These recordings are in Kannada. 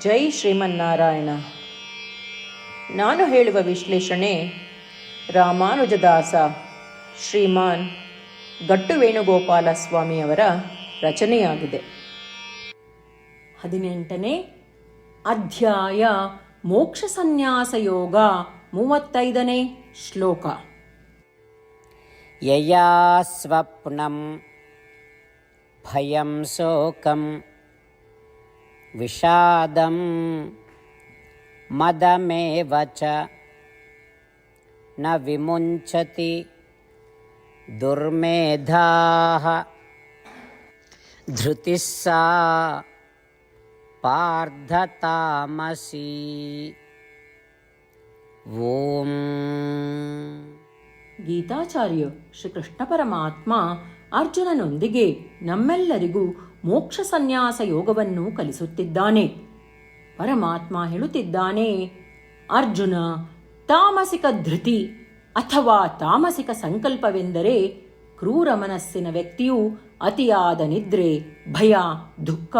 ಜೈ ಶ್ರೀಮನ್ನಾರಾಯಣ. ನಾನು ಹೇಳುವ ವಿಶ್ಲೇಷಣೆ ರಾಮಾನುಜದಾಸ ಶ್ರೀಮಾನ್ ಗಟ್ಟು ವೇಣುಗೋಪಾಲ ಸ್ವಾಮಿಯವರ ರಚನೆಯಾಗಿದೆ. ಹದಿನೆಂಟನೇ ಅಧ್ಯಾಯ ಮೋಕ್ಷ ಸನ್ಯಾಸ ಯೋಗ ಮೂವತ್ತೈದನೇ ಶ್ಲೋಕ. ಯಯಾ ಸ್ವಪ್ನಂ ಭಯಂ ಶೋಕಂ विषादं मदमेव च न विमुञ्चति दुर्मेधाः धृतिः सा पार्धतामसी ॐ ಗೀತಾಚಾರ್ಯ ಶ್ರೀಕೃಷ್ಣ ಪರಮಾತ್ಮ ಅರ್ಜುನನೊಂದಿಗೆ ನಮ್ಮೆಲ್ಲರಿಗೂ ಮೋಕ್ಷ ಸನ್ಯಾಸ ಯೋಗವನ್ನು ಕಲಿಸುತ್ತಿದ್ದಾನೆ. ಪರಮಾತ್ಮ ಹೇಳುತ್ತಿದ್ದಾನೆ, ಅರ್ಜುನ, ತಾಮಸಿಕ ಧೃತಿ ಅಥವಾ ತಾಮಸಿಕ ಸಂಕಲ್ಪವೆಂದರೆ ಕ್ರೂರ ಮನಸ್ಸಿನ ವ್ಯಕ್ತಿಯು ಅತಿಯಾದ ನಿದ್ರೆ, ಭಯ, ದುಃಖ,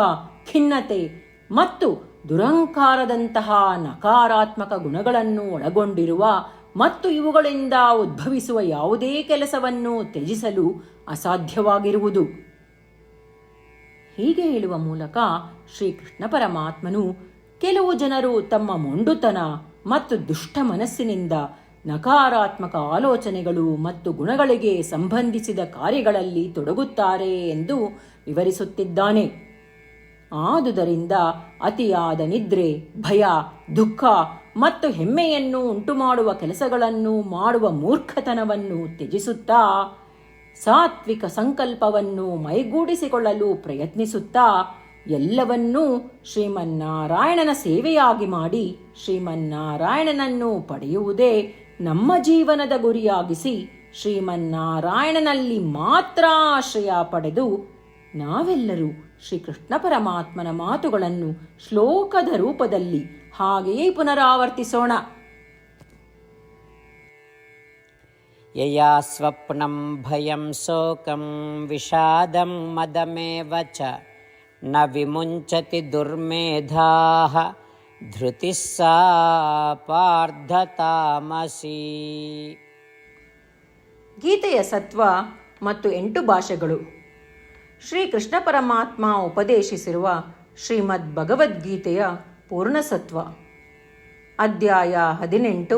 ಖಿನ್ನತೆ ಮತ್ತು ದುರಂಕಾರದಂತಹ ನಕಾರಾತ್ಮಕ ಗುಣಗಳನ್ನು ಒಳಗೊಂಡಿರುವ ಮತ್ತು ಇವುಗಳಿಂದ ಉದ್ಭವಿಸುವ ಯಾವುದೇ ಕೆಲಸವನ್ನು ತ್ಯಜಿಸಲು ಅಸಾಧ್ಯವಾಗಿರುವುದು. ಹೀಗೆ ಹೇಳುವ ಮೂಲಕ ಶ್ರೀಕೃಷ್ಣ ಪರಮಾತ್ಮನು ಕೆಲವು ಜನರು ತಮ್ಮ ಮೊಂಡುತನ ಮತ್ತು ದುಷ್ಟ ಮನಸ್ಸಿನಿಂದ ನಕಾರಾತ್ಮಕ ಆಲೋಚನೆಗಳು ಮತ್ತು ಗುಣಗಳಿಗೆ ಸಂಬಂಧಿಸಿದ ಕಾರ್ಯಗಳಲ್ಲಿ ತೊಡಗುತ್ತಾರೆ ಎಂದು ವಿವರಿಸುತ್ತಿದ್ದಾನೆ. ಆದುದರಿಂದ ಅತಿಯಾದ ನಿದ್ರೆ, ಭಯ, ದುಃಖ ಮತ್ತು ಹೆಮ್ಮೆಯನ್ನು ಉಂಟುಮಾಡುವ ಕೆಲಸಗಳನ್ನು ಮಾಡುವ ಮೂರ್ಖತನವನ್ನು ತ್ಯಜಿಸುತ್ತಾ ಸಾತ್ವಿಕ ಸಂಕಲ್ಪವನ್ನು ಮೈಗೂಡಿಸಿಕೊಳ್ಳಲು ಪ್ರಯತ್ನಿಸುತ್ತಾ ಎಲ್ಲವನ್ನೂ ಶ್ರೀಮನ್ನಾರಾಯಣನ ಸೇವೆಯಾಗಿ ಮಾಡಿ ಶ್ರೀಮನ್ನಾರಾಯಣನನ್ನು ಪಡೆಯುವುದೇ ನಮ್ಮ ಜೀವನದ ಗುರಿಯಾಗಿಸಿ ಶ್ರೀಮನ್ನಾರಾಯಣನಲ್ಲಿ ಮಾತ್ರ ಆಶ್ರಯ ಪಡೆದು ನಾವೆಲ್ಲರೂ ಶ್ರೀಕೃಷ್ಣ ಪರಮಾತ್ಮನ ಮಾತುಗಳನ್ನು ಶ್ಲೋಕದ ರೂಪದಲ್ಲಿ ಹಾಗೆಯೇ ಪುನರಾವರ್ತಿಸೋಣ. यया स्वप्नं भयं शोकं विषादं मदमेव च न विमुञ्चति दुर्मेधाः धृतिः सा पार्धतामसी ಗೀತೆಯ ಸತ್ವ ಮತ್ತು ಎಂಟು ಭಾಷೆಗಳು ಶ್ರೀಕೃಷ್ಣ ಪರಮಾತ್ಮ ಉಪದೇಶಿಸಿರುವ ಶ್ರೀಮದ್ ಭಗವದ್ಗೀತೆಯ ಪೂರ್ಣಸತ್ವ ಅಧ್ಯಾಯ ಹದಿನೆಂಟು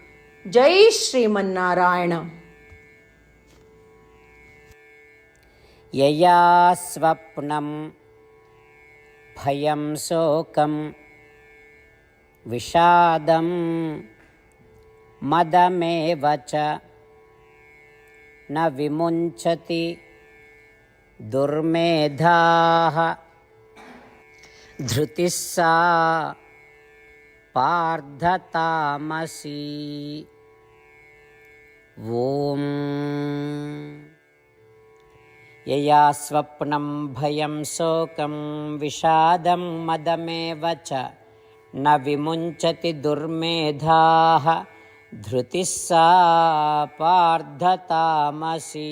జై శ్రీమన్నారాయణ యయా స్వప్నం భయం శోకం విషాదం మదమేవ न విముంచతి దుర్మేధా ధృతిస్సా सा पार्धतामसी ॐ यया स्वप्नं भयं शोकं विषादं मदमेव च न विमुञ्चति दुर्मेधाः धृतिः सा पार्धतामसी